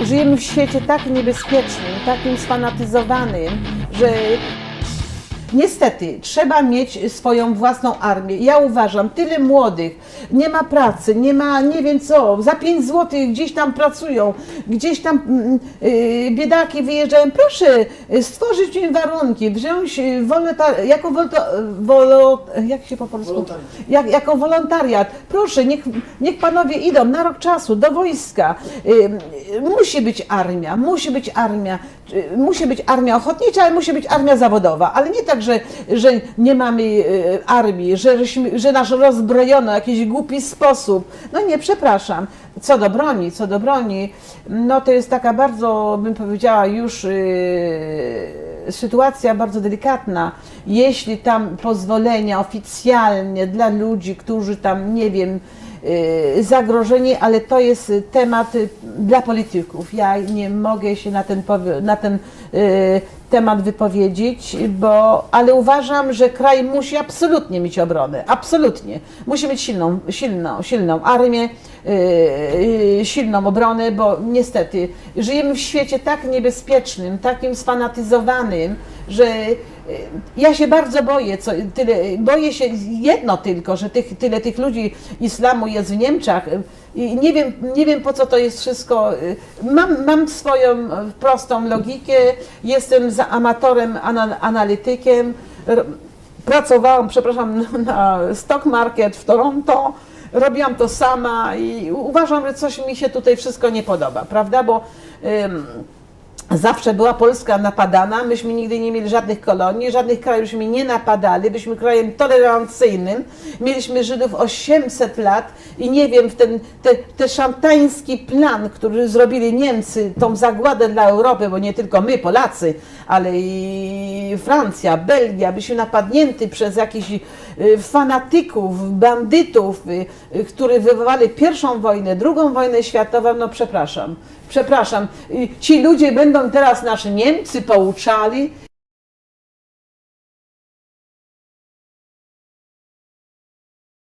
Żyjemy w świecie tak niebezpiecznym, takim sfanatyzowanym, że Niestety, trzeba mieć swoją własną armię. Ja uważam, tyle młodych, nie ma pracy, nie ma nie wiem co, za 5 zł gdzieś tam pracują, gdzieś tam mm, y, biedaki wyjeżdżają. Proszę y, stworzyć im warunki, wziąć y, wolontar- jako wolto, wolo, jak się po polsku? Wolontariat. Jak, jako wolontariat. Proszę, niech, niech panowie idą na rok czasu do wojska. Y, y, musi być armia, musi być armia, y, musi być armia ochotnicza, ale musi być armia zawodowa. Ale nie tak, że, że nie mamy y, armii, że, że nas rozbrojono w jakiś głupi sposób. No nie, przepraszam. Co do broni, co do broni, no to jest taka bardzo, bym powiedziała, już y, sytuacja bardzo delikatna. Jeśli tam pozwolenia oficjalnie dla ludzi, którzy tam, nie wiem, y, zagrożeni, ale to jest temat y, dla polityków. Ja nie mogę się na ten, na ten y, temat wypowiedzieć, bo, ale uważam, że kraj musi absolutnie mieć obronę. Absolutnie. Musi mieć silną, silną, silną armię, silną obronę, bo niestety żyjemy w świecie tak niebezpiecznym, takim sfanatyzowanym, że ja się bardzo boję, co, tyle, boję się jedno tylko, że tych, tyle tych ludzi islamu jest w Niemczech. I nie wiem, nie wiem po co to jest wszystko. Mam, mam swoją prostą logikę, jestem za amatorem, ana- analitykiem, pracowałam, przepraszam, na stock market w Toronto, robiłam to sama i uważam, że coś mi się tutaj wszystko nie podoba, prawda, bo Zawsze była Polska napadana, myśmy nigdy nie mieli żadnych kolonii, żadnych krajówśmy nie napadali, byliśmy krajem tolerancyjnym, mieliśmy Żydów 800 lat i nie wiem, ten te, te szantański plan, który zrobili Niemcy, tą zagładę dla Europy, bo nie tylko my, Polacy, ale i Francja, Belgia, byliśmy napadnięty przez jakichś y, fanatyków, bandytów, y, y, którzy wywołali pierwszą wojnę, drugą wojnę światową, no przepraszam, przepraszam, ci ludzie będą teraz nas Niemcy pouczali,